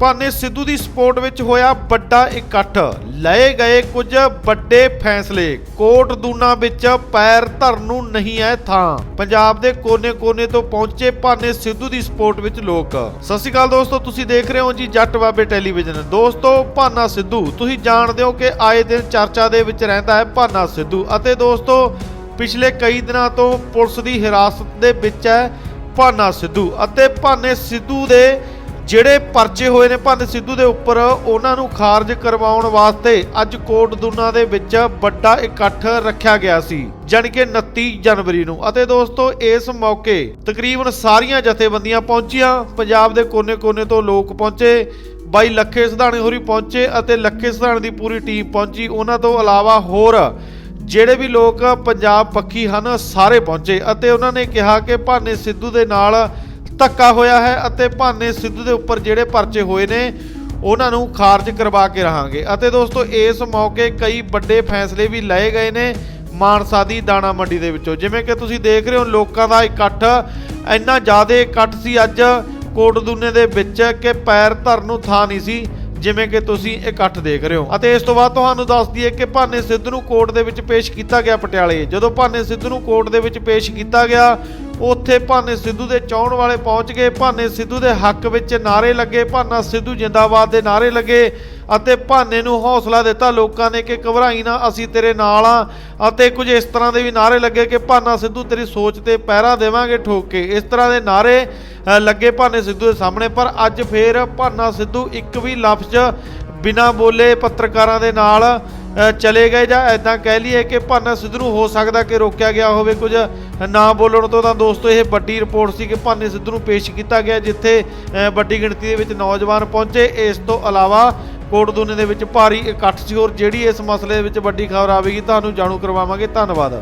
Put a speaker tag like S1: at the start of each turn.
S1: ਭਾਨੇ ਸਿੱਧੂ ਦੀ support ਵਿੱਚ ਹੋਇਆ ਵੱਡਾ ਇਕੱਠ। ਲਏ ਗਏ ਕੁਝ ਵੱਡੇ ਫੈਸਲੇ। ਕੋਟ ਦੂਨਾ ਵਿੱਚ ਪੈਰ ਧਰਨ ਨੂੰ ਨਹੀਂ ਹੈ ਥਾਂ। ਪੰਜਾਬ ਦੇ ਕੋਨੇ-ਕੋਨੇ ਤੋਂ ਪਹੁੰਚੇ ਭਾਨੇ ਸਿੱਧੂ ਦੀ ਸਪੋਰਟ ਵਿੱਚ ਲੋਕ। ਸਤਿ ਸ਼੍ਰੀ ਅਕਾਲ ਦੋਸਤੋ, ਤੁਸੀਂ ਦੇਖ ਰਹੇ ਹੋ ਜੀ ਜੱਟ ਬਾਬੇ ਟੈਲੀਵਿਜ਼ਨ। ਦੋਸਤੋ, ਭਾਨਾ ਸਿੱਧੂ, ਤੁਸੀਂ ਜਾਣਦੇ ਹੋ ਕਿ ਆਏ ਦਿਨ ਚਰਚਾ ਦੇ ਵਿੱਚ ਰਹਿੰਦਾ ਹੈ ਭਾਨਾ ਸਿੱਧੂ ਅਤੇ ਦੋਸਤੋ, ਪਿਛਲੇ ਕਈ ਦਿਨਾਂ ਤੋਂ ਪੁਲਿਸ ਦੀ ਹਿਰਾਸਤ ਦੇ ਵਿੱਚ ਹੈ ਭਾਨਾ ਸਿੱਧੂ ਅਤੇ ਭਾਨੇ ਸਿੱਧੂ ਦੇ ਜਿਹੜੇ ਪਰਚੇ ਹੋਏ ਨੇ ਭਾਨੇ ਸਿੱਧੂ ਦੇ ਉੱਪਰ, ਉਹਨਾਂ ਨੂੰ ਖਾਰਜ ਕਰਵਾਉਣ ਵਾਸਤੇ ਅੱਜ ਕੋਟ ਦੁਨਾ ਦੇ ਵਿੱਚ ਵੱਡਾ ਇਕੱਠ ਰੱਖਿਆ ਗਿਆ ਸੀ, ਜਾਣੀ ਕਿ 29 ਜਨਵਰੀ ਨੂੰ। ਅਤੇ ਦੋਸਤੋ, ਇਸ ਮੌਕੇ ਤਕਰੀਬਨ ਸਾਰੀਆਂ ਜਥੇਬੰਦੀਆਂ ਪਹੁੰਚੀਆਂ। ਪੰਜਾਬ ਦੇ ਕੋਨੇ-ਕੋਨੇ ਤੋਂ ਲੋਕ ਪਹੁੰਚੇ, ਬਾਈ ਲੱਖੇ ਸਿਧਾਣੇ ਹੋਰੀ ਪਹੁੰਚੇ ਅਤੇ ਲੱਖੇ ਸਿਧਾਣੇ ਦੀ ਪੂਰੀ ਟੀਮ ਪਹੁੰਚੀ। ਉਹਨਾਂ ਤੋਂ ਇਲਾਵਾ ਹੋਰ ਜਿਹੜੇ ਵੀ ਲੋਕ ਪੰਜਾਬ ਪੱਖੀ ਹਨ, ਸਾਰੇ ਪਹੁੰਚੇ। ਅਤੇ ਉਹਨਾਂ ਨੇ ਕਿਹਾ ਕਿ ਭਾਨੇ ਸਿੱਧੂ ਦੇ ਨਾਲ ਧੱਕਾ ਹੋਇਆ ਹੈ ਅਤੇ ਭਾਨੇ ਸਿੱਧੂ ਦੇ ਉੱਪਰ ਜਿਹੜੇ ਪਰਚੇ ਹੋਏ ਨੇ, ਉਹਨਾਂ ਨੂੰ ਖਾਰਜ ਕਰਵਾ ਕੇ ਰਹਾਂਗੇ। ਅਤੇ ਦੋਸਤੋ, ਇਸ ਮੌਕੇ ਕਈ ਵੱਡੇ ਫੈਸਲੇ ਵੀ ਲਏ ਗਏ ਨੇ ਮਾਨਸਾ ਦੀ ਦਾਣਾ ਮੰਡੀ ਦੇ ਵਿੱਚੋਂ। ਜਿਵੇਂ ਕਿ ਤੁਸੀਂ ਦੇਖ ਰਹੇ ਹੋ, ਲੋਕਾਂ ਦਾ ਇਕੱਠ ਇੰਨਾ ਜ਼ਿਆਦਾ ਇਕੱਠ ਸੀ ਅੱਜ ਕੋਟਦੂਨੇ ਦੇ ਵਿੱਚ ਕਿ ਪੈਰ ਧਰਨ ਨੂੰ ਥਾਂ ਨਹੀਂ ਸੀ, ਜਿਵੇਂ ਕਿ ਤੁਸੀਂ ਇਕੱਠ ਦੇਖ ਰਹੇ ਹੋ। ਅਤੇ ਇਸ ਤੋਂ ਬਾਅਦ ਤੁਹਾਨੂੰ ਦੱਸ ਦਈਏ ਕਿ ਭਾਨੇ ਸਿੱਧੂ ਨੂੰ ਕੋਰਟ ਦੇ ਵਿੱਚ ਪੇਸ਼ ਕੀਤਾ ਗਿਆ ਪਟਿਆਲੇ। ਜਦੋਂ ਭਾਨੇ ਸਿੱਧੂ ਨੂੰ ਕੋਰਟ ਦੇ ਵਿੱਚ ਪੇਸ਼ ਕੀਤਾ ਗਿਆ ਉੱਥੇ ਭਾਨੇ ਸਿੱਧੂ ਦੇ ਚਾਹਣ ਵਾਲੇ ਪਹੁੰਚ ਗਏ, ਭਾਨੇ ਸਿੱਧੂ ਦੇ ਹੱਕ ਵਿੱਚ ਨਾਰੇ ਲੱਗੇ, ਭਾਨਾ ਸਿੱਧੂ ਜਿੰਦਾਬਾਦ ਦੇ ਨਾਰੇ ਲੱਗੇ ਅਤੇ ਭਾਨੇ ਨੂੰ ਹੌਸਲਾ ਦਿੱਤਾ ਲੋਕਾਂ ਨੇ ਕਿ ਘਬਰਾਈ ਨਾ, ਅਸੀਂ ਤੇਰੇ ਨਾਲ ਆ ਅਤੇ ਕੁਝ ਇਸ ਤਰ੍ਹਾਂ ਦੇ ਵੀ ਨਾਰੇ ਲੱਗੇ ਕਿ ਭਾਨਾ ਸਿੱਧੂ ਤੇਰੀ ਸੋਚ ਤੇ ਪਹਿਰਾ ਦੇਵਾਂਗੇ ਠੋਕ। ਕੇ ਇਸ ਤਰ੍ਹਾਂ ਦੇ ਨਾਰੇ ਲੱਗੇ ਭਾਨੇ ਸਿੱਧੂ ਦੇ ਸਾਹਮਣੇ, ਪਰ ਅੱਜ ਫੇਰ ਭਾਨਾ ਸਿੱਧੂ ਇੱਕ ਵੀ ਲਫ਼ਜ਼ ਬਿਨਾਂ ਬੋਲੇ ਪੱਤਰਕਾਰਾਂ ਦੇ ਨਾਲ ਚਲੇ ਗਏ ਜਾਂ ਐਦਾਂ ਕਹਿ ਲਈਏ ਕਿ ਭਾਨਾ ਸਿੱਧੂ ਨੂੰ ਹੋ ਸਕਦਾ ਕਿ ਰੋਕਿਆ ਗਿਆ ਹੋਵੇ। ਕੁਝ ਨਾ ਬੋਲਣ ਤੋਂ ਤਾਂ ਦੋਸਤੋ, ਇਹ ਵੱਡੀ ਰਿਪੋਰਟ ਸੀ ਕਿ ਭਾਨੇ ਸਿੱਧੂ ਨੂੰ ਪੇਸ਼ ਕੀਤਾ ਗਿਆ, ਜਿੱਥੇ ਵੱਡੀ ਗਿਣਤੀ ਦੇ ਵਿੱਚ ਨੌਜਵਾਨ ਪਹੁੰਚੇ। ਇਸ ਤੋਂ ਇਲਾਵਾ ਕੋਟਦੂਨੇ ਦੇ ਵਿੱਚ ਭਾਰੀ ਇਕੱਠ ਸੀ ਔਰ ਜਿਹੜੀ ਇਸ ਮਸਲੇ ਦੇ ਵਿੱਚ ਵੱਡੀ ਖਬਰ ਆਵੇਗੀ, ਤੁਹਾਨੂੰ ਜਾਣੂ ਕਰਵਾਵਾਂਗੇ। ਧੰਨਵਾਦ।